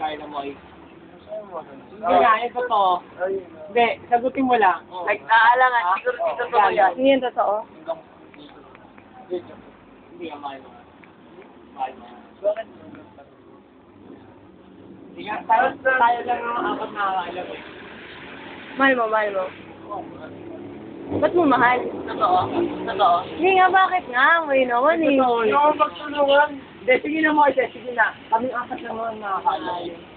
Carla Moy? Hindi nga, yung totoo. Hindi, sagutin mo lang. Nag-aalangan, Ah, siguro oh, dito totoo yan. yan. Hindi yan totoo. Hindi nga, mahal mo. Mahal mo. Hindi nga, tayo, tayo lang ang apat na alam eh. Mahal mo, mahal mo. Ba't mo mahal? Totoo. Totoo. Hindi nga, bakit nga? May naman eh. Totoo yun. Yung magtulungan. Hindi, sige na mo kasi, sige na. Kaming apat na mga makakala.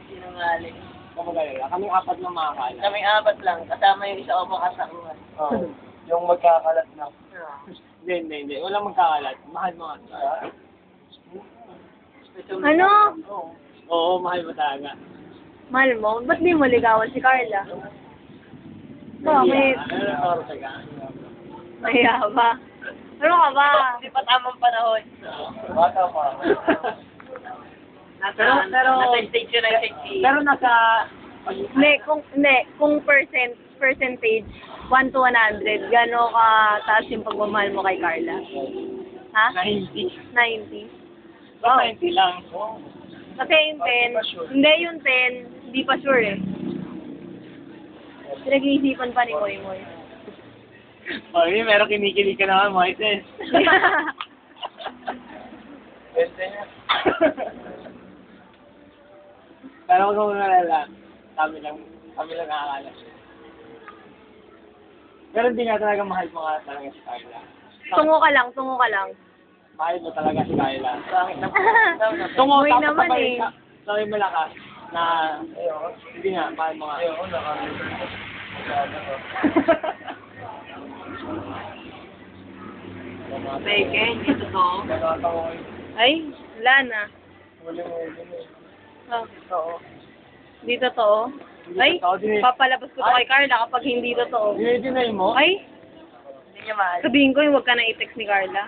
Sinungaling. Kamagalala, kaming apat na makakala. Kaming apat lang, kasama yung isa ko mga kasauhan. Oo. yung magkakalat na. Hindi, hindi, hindi. Walang magkakalat. Mahal mo nga. Ano? Oo. Oo, mahal mo talaga. Mahal mo? Ba't di mo ligawan si Carla? Bakit? Ano na oras ka? Maya Ano ka ba? Hindi pa tamang panahon. Bata pa. Nasa, Pero- pero- nasa stage yun ang sexy. Pero nasa... Hindi, kung, hindi, kung percent, percentage, 1 to 100, gano'n ka taas yung pagmamahal mo kay Carla? Ha? 90. 90? Wow. 90 lang. Kasi yung 10, hindi yung 10, hindi pa sure eh. Pinag-iisipan pa ni Moy Moy. Oh, yun, meron kinikilig ka naman, Moises. Pero huwag mo nalala. Kami lang, kami lang nakakala. Pero hindi nga talaga mahal mo nga talaga si Carla. tungo ka lang, tungo ka lang. Mahal mo talaga si na Tungo, Moy tapos naman sabay eh. ka- Sabay mo lakas na, hindi nga, mahal mo nga. Ayoko, Peke, hindi totoo. Ay, wala na. Oh, hindi totoo. Ay, papalabas ko to kay Carla kapag hindi totoo. Dinay mo? Ay, Hindi niya mahal. sabihin ko yung huwag ka na i-text ni Carla.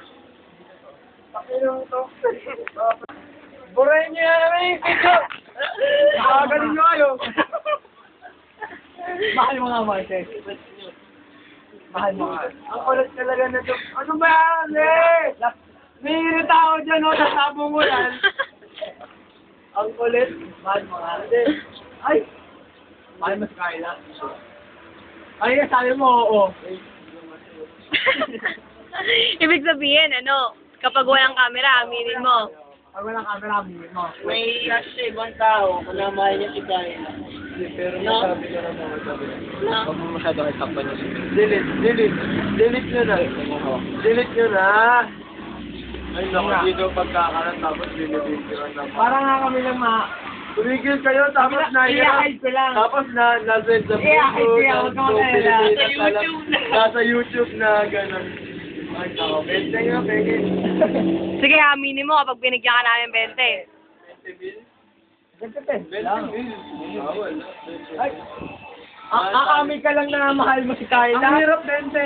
Burahin niyo yan eh! Nakagaling nyo kayo! Mahal mo nga, Martes. Mahal mo. Ang kulit talaga na ito. Ano ba yan, eh? May irita ako dyan, oh, nasabo mo yan. Ang kulit. Mahal mo nga. Ay! Mahal mo si Kyla. Ay, sabi mo, oo. Ibig sabihin, ano, kapag walang camera, aminin mo. Pag walang camera, aminin mo. May kasi ibang tao, kung na mahal niya si Kyla. Pero No? masabi ko naman, masabi No? Huwag mo masyado kayo takpan niya. Delete, delete. Delete nyo na. Delete nyo na. Ay, naku, dito pagkakalat tapos binibig nyo na. Para nga kami lang ma... Tumigil kayo, tapos na ko lang. Tapos na, nasa sa I-hide ko yan, huwag kang magalala. Pilipinas, Sa YouTube na. Nasa YouTube na, gano'n. Ay, naku, bente nyo, pwede. Sige, aminin mo kapag binigyan ka namin 20. Bente lang. Ay, Aamin ka lang na mahal mo si Kyla. Ang hirap, Bente.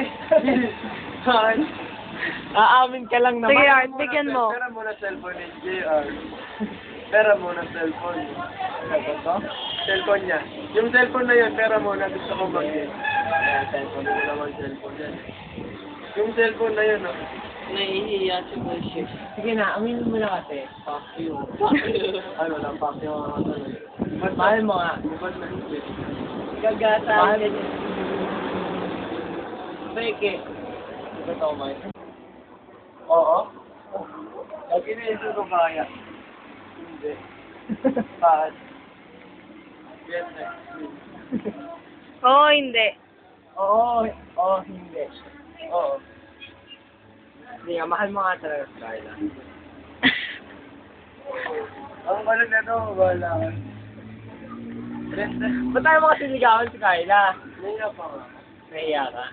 Aamin ka lang na Sige, Art, bigyan mo. Pera mo na cellphone ni JR. Pera mo na cellphone. Ano to? Cellphone niya. Yung cellphone na yun, pera mo na gusto ko. Ayan, cellphone mo naman cellphone yan. Yung cellphone na yun, oh. Nahihiya si Bullshit. Sige na, aminin mo na kasi. Fuck you. Ay, wala, fuck you. Ba't mahal mo nga? Ba't mahal Gagata. Mahal mo. Peke. Ito to, Mike. Oo. Lagi na yung ko kaya. Hindi. Bakit? Yes, eh. Oo, hindi. Oo, oo, hindi. Oo. Hindi nga, mahal mo nga talaga si Carla. Ang kulit na ito, wala. Ba't tayo mga sinigawan si Carla? Nahiya pa nga. Nahiya ka?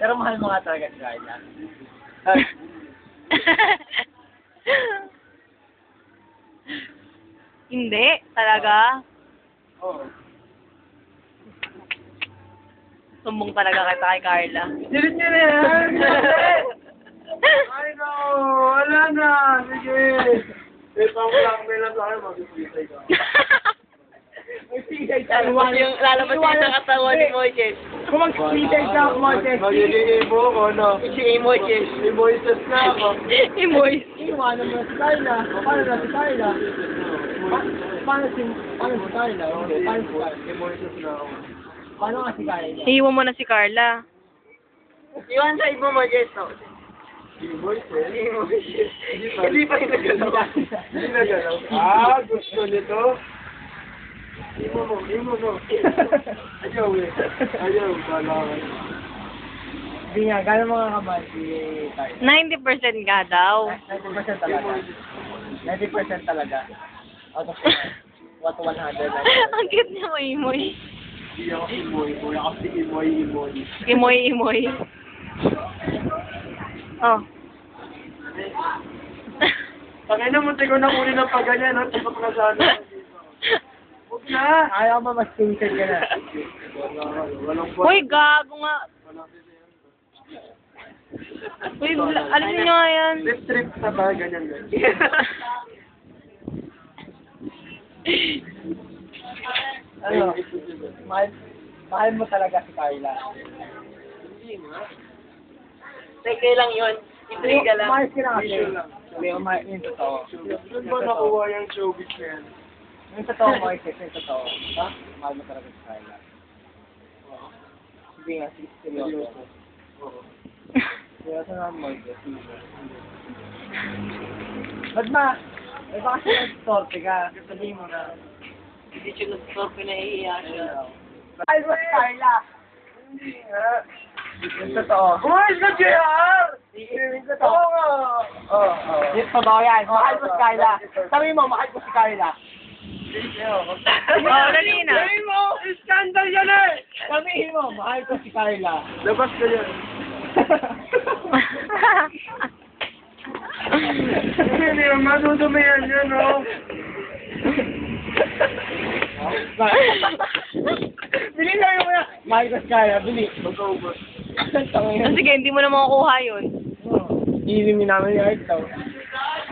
Pero mahal mo nga talaga si. Ay, hindi, talaga. Oo. Sumbong talaga kita kay Carla. Delete niyo na yan! Ay, no! Wala na! Sige! Ito ang lang, may lang sa akin. Mag-isisay ka. Yung lalabas niya sa katawan ni Moises. Kung mag-isisay ka, Moises. Magiging imo ko, no? Si Moises. Voices na ako. Imoy. Iwanan mo si Carla. Paano na si Carla? Pa- paano si, paano si Carla? Paano si Carla? Kay Moises na ako. Paano nga si Carla? Iiwan mo na si Carla. Iwan sa ibo mo, Moises? Hindi pa. Hindi pa rin nagalaw. Hindi na galaw. Ah, gusto nito. Imo mo, imo mo. Ayaw eh. Ayaw, bala ka. Hindi nga, gano'n mga kamahal si Carla? 90% ka daw. 90% talaga. 90% talaga. Out of what 100 na. Ang cute niya mo, Imoy. Hindi ako imoy. Imoy ako si imoy, imoy. Imoy, Imoy. Oh. Tangay na, munti ko na uli ng paganyan, no? Tapos na sana. Huwag na. Ayaw mo mas tinted ka na. Uy, gago nga. Uy, alin niyo nga yan? Trip trip sa ba, ganyan ganyan. Ano? Mahal, mahal mo talaga si Carla. Teke lang yun. Intriga lang. Mahal ka na kasi. Lang. Hindi, mahal yung totoo. Saan ba nakuha yung showbiz na yan? Yung totoo mo, Isis, yung totoo. Ha? Mahal mo talaga si Carla. Sige nga, sige, seryoso. Oo. Seryoso naman mo, Isis. Ba't ma? Eh baka siya nag-torpe ka. Sabihin mo na. Hindi siya nag-stop na iiya siya. Mahal mo si Carla. Yung totoo. Umayos ka, JR! Yung Oo totoo. Oo, oo. Yung totoo yan. Mahal mo si Carla. Sabihin mo, mahal mo si Carla. Oh, dali na. Sabihin mo, scandal yan eh! Sabihin mo, mahal ko si Carla. Labas ka yan. Hindi naman madudumi yan no? Bili lang mo na. Mahal ko si Carla, bili. Mag-over. Tangina. Sige, hindi mo na makukuha yun. Iinumin namin yung Art daw.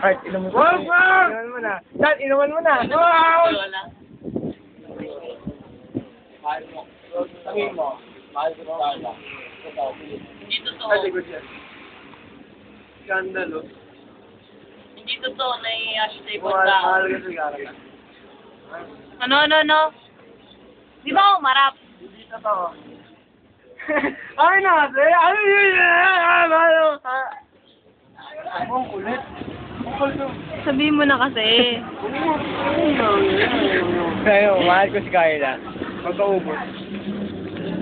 Art, inumin mo. Wag, wag! Inuman mo na. Dan, inuman mo na. Wow! Mahal mo. Sabihin mo, mahal ko Carla. Totoo, bili. Ay, likod yan. Scandal, oh. Hindi totoo na siya sa Mahal, ka sa Carla. Ano, ano, ano? Di ba ako marap? Hindi totoo. Ay, nase! Ano yun? Ano? Ang kulit. Ang kulit. Sabihin mo na kasi. Pero, mahal ko si Carla. Mag-over.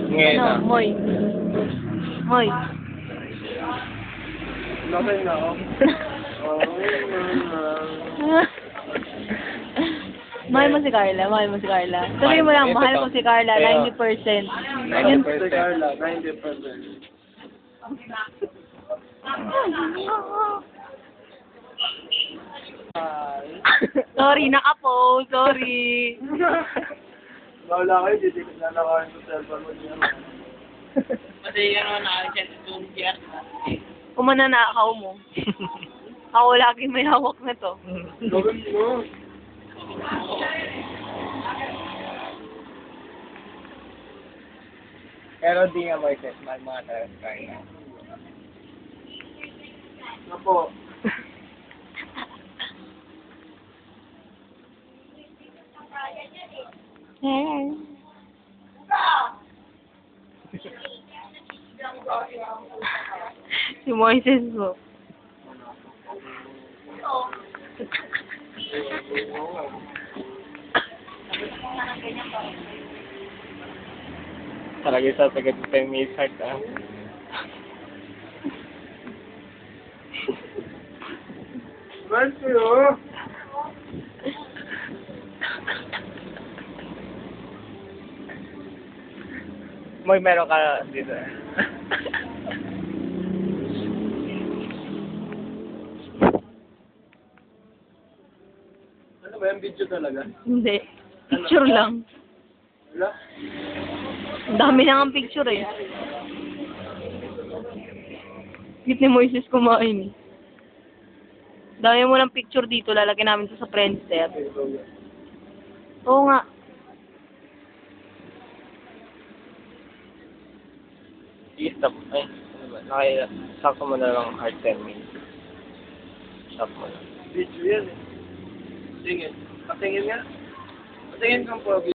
Ngayon na. Ano, Moy. Moy. Lasing na ako. mahal mo si Carla, mahal mo si Carla. Sabihin mo lang, mahal ko si Carla, 90%. Yun. Si Carla, 90%. sorry, nakapo, sorry. Wala kayo, hindi ko lalakarin sa cellphone mo niya. Kasi yun naman nakakachat sa Kung mananakaw mo. Ako lagi may hawak na to. Gawin mo. Pero di nga Moises, mahal mga talaga si Carla. Apo. si Moises po. Talaga sa taga sa feminist heart, ah. Man kayo. Moy, meron ka dito. Ano yung video talaga? Hindi. Picture lang. Wala? Ang dami na ang picture eh. Cute ni Moises kumain eh. Dami mo ng picture dito, lalagyan namin to sa Friendster. Oo nga. I-stop. Ay, ano? Nakaya, sakto mo na lang heart 10 minutes. Stop mo na. Video yan eh. Sige. Patingin nga. Patingin kang pogi.